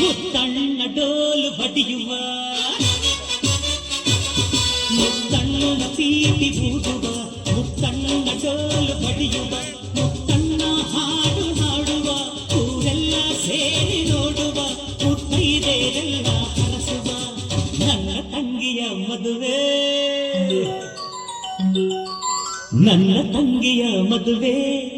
ಮುತ್ತಣ್ಣ ಡೋಲು ಬಡಿಯುವ. ಮುತ್ತಣ್ಣ ಪೀಪಿ ಬೂದುವ. ಮುತ್ತಣ್ಣ ಡೋಲು ಬಡಿಯುವ. ಮುತ್ತಣ್ಣ ಹಾಡು ಹಾಡುವ. ಊರೆಲ್ಲ ಸೇರಿ ನೋಡುವ. ಮುತ್ತೈದೆರೆಲ್ಲ ಹರಸುವ. ನನ್ನ ತಂಗಿಯ ಮದುವೆ. ನನ್ನ ತಂಗಿಯ ಮದುವೆ.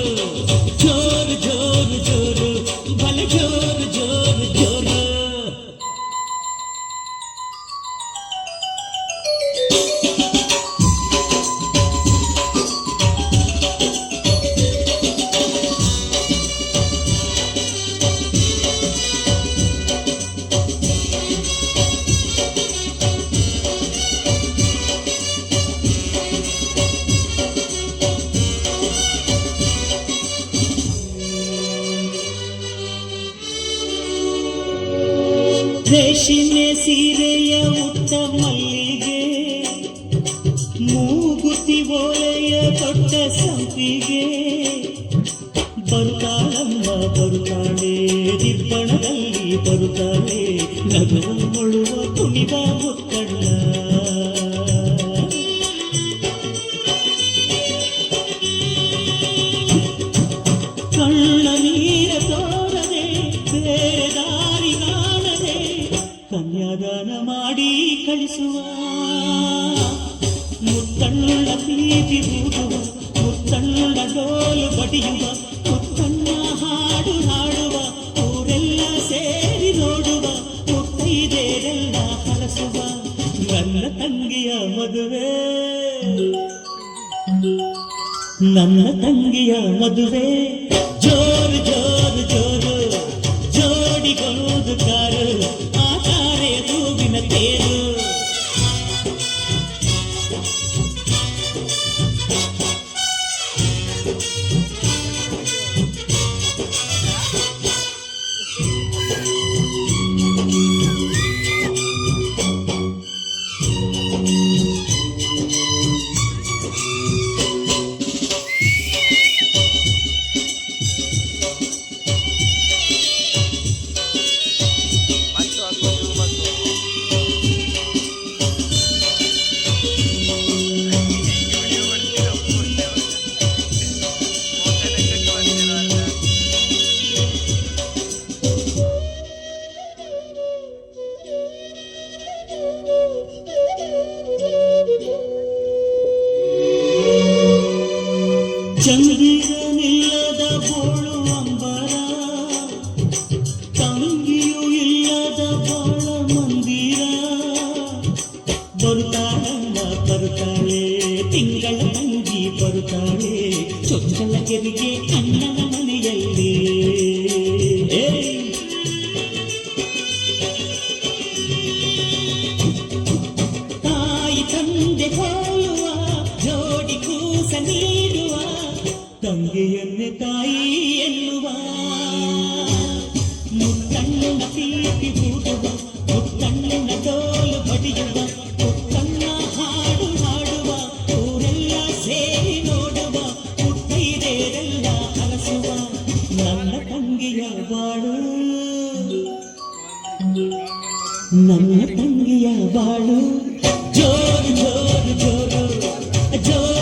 ರೇಷ್ಮೆ ಸೀರೆಯ ಉಟ್ಟ ಮಲ್ಲಿಗೆ, ಮೂಗುತಿ ಓಲೆಯ ಕೊಟ್ಟ ಸಂಪಿಗೆ. ಬರುತ್ತಾಳಮ್ಮ, ಬರುತ್ತಾಳೆ, ದಿಬ್ಬಣದಲ್ಲಿ ಬರುತ್ತಾಳೆ ನಗುವ ಮುಳುವ ಕುಣಿದ ಮುತ್ತಣ್ಣ. ಕಳಿಸುವ ಮುತ್ತಣ್ಣ ಪ್ರೀತಿ ಬೂಡುವ ಮುತ್ತಣ್ಣ ಡೋಲು ಬಡಿಯುವ, ಮುತ್ತಣ್ಣ ಹಾಡು ಹಾಡುವ, ಊರೆಲ್ಲ ಸೇರಿ ನೋಡುವ ಮುತ್ತೈದೇರೆಲ್ಲ ಕಲಸುವ ನನ್ನ ತಂಗಿಯ ಮದುವೆ. ನನ್ನ ತಂಗಿಯ ಮದುವೆ. ಜೋರು ಜೋರು ಜೋರು ಜೋಡಿಗೊಳ್ಳುವುದು ಕಾರು ಆಚಾರೆ ಹೂವಿನ ತೇರು. ಚಂದಿರನಿಲ್ಲದ ಬೋಳು ಅಂಬರ, ತಂಗಿಯೂ ಇಲ್ಲದ ಬಾಳ ಮಂದಿರ. ಬರುತ್ತಾಳಲ್ಲ ಬರುತ್ತಾಳೆ, ತಿಂಗಳ ತಂಗಿ ಬರುತ್ತಾಳೆ ಚೊಚ್ಚಲ ಕೆರಿಗೆ ಅಣ್ಣನ ನನ್ನ ತಂಗಿಯ ಬಾಳು ನನ್ನ ತಂಗಿಯ ಬಾಳು ಜೋರು ಜೋರು ಜೋರು